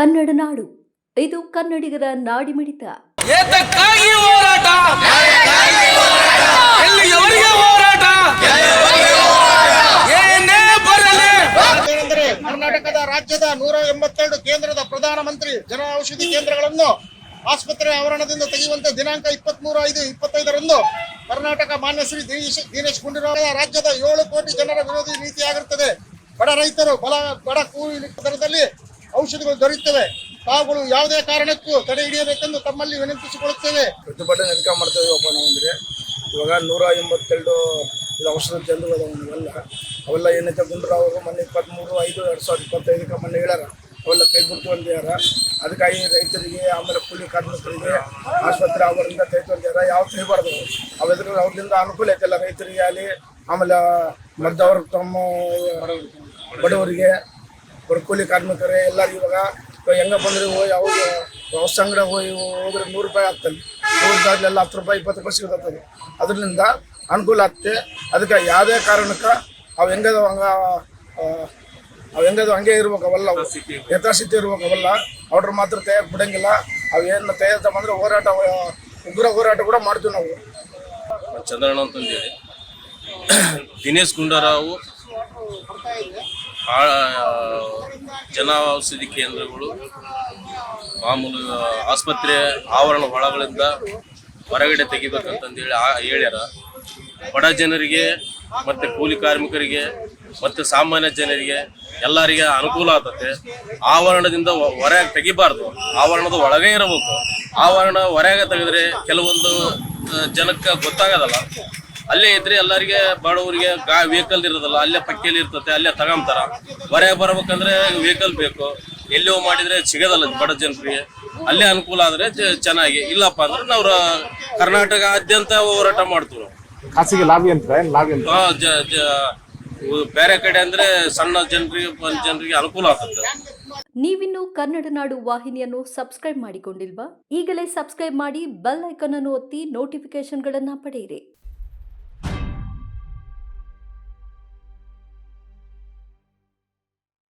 ಕನ್ನಡ ನಾಡು. ಇದು ಕನ್ನಡಿಗರ ನಾಡಿಮಿಡಿತ. ಮಿಡಿತ ಹೋರಾಟ? ಎಲ್ಲಿಯವರೆಗೆ ಹೋರಾಟ? ಏನೇ ಬರಲಿ. ಏನೆಂದರೆ ಕರ್ನಾಟಕದ ರಾಜ್ಯದ ನೂರ ಎಂಬತ್ತೆರಡು ಕೇಂದ್ರದ ಪ್ರಧಾನಮಂತ್ರಿ ಜನ ಔಷಧಿ ಕೇಂದ್ರಗಳನ್ನು ಆಸ್ಪತ್ರೆ ಆವರಣದಿಂದ ತೆಗೆಯುವಂತೆ ದಿನಾಂಕ ಇಪ್ಪತ್ಮೂರು ಐದು ಇಪ್ಪತ್ತೈದರಂದು ಕರ್ನಾಟಕ ಮಾನ್ಯ ಶ್ರೀ ದಿನೇಶ್ ದಿನೇಶ್ ಗುಂಡೂರಾವ್ ರಾಜ್ಯದ ಏಳು ಕೋಟಿ ಜನರ ವಿರೋಧಿ ನೀತಿಯಾಗಿರುತ್ತದೆ. ಬಡ ರೈತರು ಬಲ ಬಡ ಕೂಲಿ ದರದಲ್ಲಿ ಔಷಧಿಗಳು ದೊರೆಯುತ್ತವೆ. ತಾವುಗಳು ಯಾವುದೇ ಕಾರಣಕ್ಕೂ ತಡೆ ಹಿಡಿಯಬೇಕೆಂದು ತಮ್ಮಲ್ಲಿ ವಿನಂತಿಸಿಕೊಳ್ಳುತ್ತೇವೆ. ಪ್ರತಿಭಟನೆ ನಡ್ಕ ಮಾಡ್ತೇವೆ ಒಬ್ಬ ಅಂದರೆ ಇವಾಗ ನೂರ ಎಂಬತ್ತೆರಡು ಇದು ಔಷಧ ಜನರು ಅವೆಲ್ಲ ಅವೆಲ್ಲ ಏನೈತೆ ಗುಂಡ್ರಾವ್ ಮೊನ್ನೆ ಇಪ್ಪತ್ತ್ಮೂರು ಐದು, ಎರಡು ಸಾವಿರದ ಇಪ್ಪತ್ತೈದಕ್ಕೆ ಮೊನ್ನೆ ಹೇಳ್ಯಾರ. ಅವೆಲ್ಲ ಕೈ ಬಿಡ್ತು ಅಂದ್ಯಾರ ಅದಕ್ಕಾಗಿ ರೈತರಿಗೆ, ಆಮೇಲೆ ಕೂಲಿ ಕಾರ್ಮಿಕರಿಗೆ, ಆಸ್ಪತ್ರೆ ಅವರಿಂದ ತೆಗೆದು ಯಾವ ತೆಗಿಬಾರ್ದು ಅವೆದ್ರ ಅವ್ರಿಂದ ಅನುಕೂಲ ಐತಲ್ಲ ರೈತರಿಗೆ ಆಗಲಿ, ಆಮೇಲೆ ಮದ್ದವ್ರ ತಮ್ಮ ಬಡವರಿಗೆ. ಬಡ ಕೂಲಿ ಕಾರ್ಮಿಕರೇ ಎಲ್ಲರಿಗೂ ಇವಾಗ ಹೆಂಗಪ್ಪ ಹೆಂಗ ಬಂದ್ರೆ ಯಾವಾಗ ಹೊಸ ಅಂಗಡಿ ಹೋಗಿ ಹೋದ್ರೆ ನೂರು ರೂಪಾಯಿ ಆಗ್ತದೆ. ನೂರು ರೂಪಾಯಿ ಎಲ್ಲ ಹತ್ತು ರೂಪಾಯಿ, ಇಪ್ಪತ್ತು ರೂಪಾಯಿ ಸಿಗುತ್ತೆ ಅದರಿಂದ ಅನುಕೂಲ ಆಗ್ತದೆ. ಅದಕ್ಕೆ ಯಾವುದೇ ಕಾರಣಕ್ಕೆ ಅವು ಹೆಂಗದ ಹಂಗ ಅವು ಹೆಂಗದ ಹಂಗೆ ಇರ್ಬೇಕು ಅವೆಲ್ಲ ಅವು. ಯಥಾಸ್ಥಿತಿ ಇರ್ಬೇಕು ಅವೆಲ್ಲ ಅವ್ರ ಮಾತ್ರ ತಯಾರು ಬಿಡಂಗಿಲ್ಲ. ಅವು ಏನು ತಯಾರು ಬಂದ್ರೆ ಹೋರಾಟ, ಉಗ್ರ ಹೋರಾಟ ಕೂಡ ಮಾಡ್ತೀವಿ ನಾವು. ಚಂದ್ರಣ್ಣ ಅಂತಂದೇಳಿ. ದಿನೇಶ್ ಗುಂಡೂರಾವು ಜನ ಔಷಧಿ ಕೇಂದ್ರಗಳು, ಮಾಮೂಲು ಆಸ್ಪತ್ರೆ ಆವರಣ ಒಳಗಳಿಂದ ಹೊರಗಡೆ ತೆಗಿಬೇಕಂತಂದೇಳಿ ಆ, ಹೇಳ್ಯಾರ. ಬಡ ಜನರಿಗೆ ಮತ್ತು ಕೂಲಿ ಕಾರ್ಮಿಕರಿಗೆ ಮತ್ತು ಸಾಮಾನ್ಯ ಜನರಿಗೆ ಎಲ್ಲರಿಗೆ ಅನುಕೂಲ ಆಗ್ತತೆ ಆವರಣದಿಂದ ಹೊರಗೆ ತೆಗಿಬಾರ್ದು. ಆವರಣದ ಒಳಗೆ ಇರಬೇಕು. ಆವರಣ ಹೊರಗೆ ತೆಗೆದ್ರೆ ಕೆಲವೊಂದು ಜನಕ್ಕೆ ಗೊತ್ತಾಗೋದಲ್ಲ. ಅಲ್ಲೇ ಇದ್ರೆ ಎಲ್ಲರಿಗೆ ಬಡವರಿಗೆ ಗಾ ವೆಹಿಕಲ್ ಇರೋದಲ್ಲ ಅಲ್ಲೇ ಪಕ್ಕಿಯಲ್ಲಿ ಇರ್ತತೆ ಅಲ್ಲೇ ತಗೊಂತಾರ. ಹೊರಗೆ ಬರ್ಬೇಕಂದ್ರೆ ವೆಹಿಕಲ್ ಬೇಕು. ಎಲ್ಲೋ ಮಾಡಿದ್ರೆ ಸಿಗೋದಲ್ಲ ಬಡ ಜನರಿಗೆ. ಅಲ್ಲೇ ಅನುಕೂಲ ಆದ್ರೆ ಚೆನ್ನಾಗಿ. ಇಲ್ಲಪ್ಪ ಅಂದ್ರೆ ನಾವು ಕರ್ನಾಟಕ ಆದ್ಯಂತ ಹೋರಾಟ ಮಾಡ್ತೀವಿ ಖಾಸಗಿ ಲಾಭಿ ಅಂತ ಬೇರೆ ಕಡೆ ಅಂದ್ರೆ ಸಣ್ಣ ಜನರಿಗೆ ಜನರಿಗೆ ಅನುಕೂಲ ಆಗ್ತದೆ. ನೀವಿನ್ನು ಕನ್ನಡ ನಾಡು ವಾಹಿನಿಯನ್ನು ಸಬ್ಸ್ಕ್ರೈಬ್ ಮಾಡಿಕೊಂಡಿಲ್ವಾ? ಈಗಲೇ ಸಬ್ಸ್ಕ್ರೈಬ್ ಮಾಡಿ ಬೆಲ್ ಐಕಾನ್ ಅನ್ನು ಒತ್ತಿ ನೋಟಿಫಿಕೇಶನ್ಗಳನ್ನ ಪಡೆಯಿರಿ.